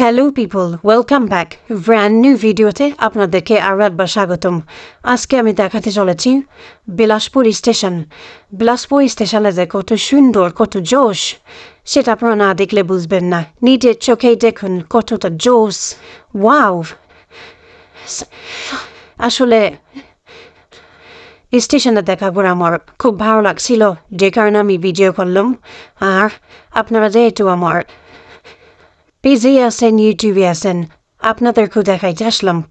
Hello people welcome back brand new ভিডিওতে আপনাদেরকে আরও একবার স্বাগতম। আজকে আমি দেখাতে চলেছি বিলাসপুর স্টেশন। বিলাসপুর স্টেশনে যে কত সুন্দর, কত জোশ, সেটা আপনারা না দেখলে বুঝবেন না। নিজের চোখেই দেখুন কতটা জোশ। ওয়াও! আসলে স্টেশনে দেখা করে আমার খুব ভালো লাগছিল, যে কারণে আমি ভিডিও করলাম। আর আপনারা যেহেতু আমার পেজে আছেন ইউটিউবে আছেন আপনাদেরকেও দেখাইতে আসলাম।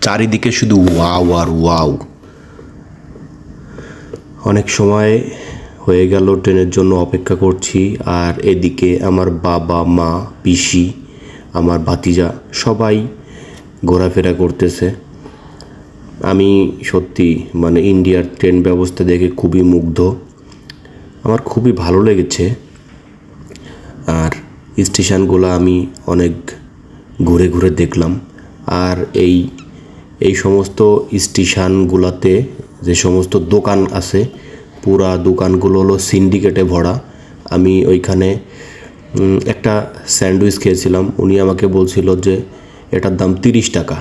চারিদিকে শুধু ওয়াও আর ওয়াও। অনেক সময় হয়ে গেল ট্রেনের জন্য অপেক্ষা করছি, আর এদিকে আমার বাবা, মা, পিসি, আমার ভাতিজা সবাই ঘোরাফেরা করতেছে। আমি সত্যি মানে ইন্ডিয়ার ট্রেন ব্যবস্থা দেখে খুবই মুগ্ধ। আমার খুবই ভালো লেগেছে। আর স্টেশনগুলো আমি অনেক ঘুরে ঘুরে দেখলাম। আর এই এই সমস্ত স্টেশনগুলোতে যে সমস্ত দোকান আছে, পুরা দোকানগুলো হলো সিন্ডিকেটে ভরা। আমি ওইখানে একটা স্যান্ডউইচ খেয়েছিলাম। উনি আমাকে বলছিল যে, এটার দাম তিরিশ টাকা।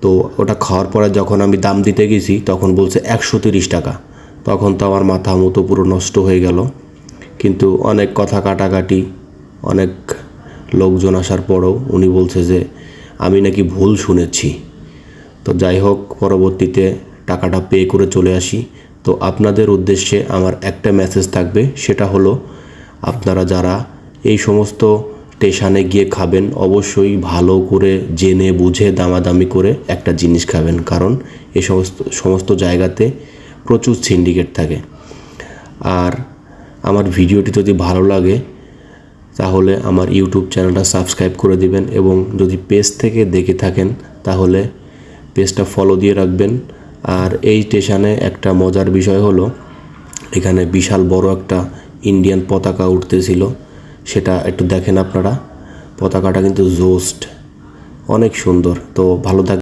তো ওটা খাওয়ার পরে যখন আমি দাম দিতে গেছি, তখন বলছে একশো তিরিশ টাকা। তখন তো আমার মাথা মতো পুরো নষ্ট হয়ে গেল। কিন্তু অনেক কথা কাটাকাটি অনেক লোকজন আসার পরেও উনি বলছে যে, আমি নাকি ভুল শুনেছি। তো যাই হোক, পরবর্তীতে টাকাটা পে করে চলে আসি। তো আপনাদের উদ্দেশ্যে আমার একটা মেসেজ থাকবে, সেটা হলো, আপনারা যারা এই সমস্ত স্টেশনে গিয়ে খাবেন, অবশ্যই ভালো করে জেনে বুঝে দামাদামি করে একটা জিনিস খাবেন। কারণ এই সমস্ত সমস্ত জায়গাতে প্রচুর সিন্ডিকেট থাকে। আর আমার ভিডিওটি যদি ভালো লাগে তাহলে আমার ইউটিউব চ্যানেলটা সাবস্ক্রাইব করে দিবেন এবং যদি পেজ থেকে দেখে থাকেন, তাহলে পেজটা ফলো দিয়ে রাখবেন। আর এই স্টেশনে একটা মজার বিষয় হলো, এখানে বিশাল বড় একটা ইন্ডিয়ান পতাকা উঠতেছিল। সেটা একটু দেখেন আপনারা। পতাকাটা কিন্তু জোস্ট, অনেক সুন্দর। তো ভালো থাক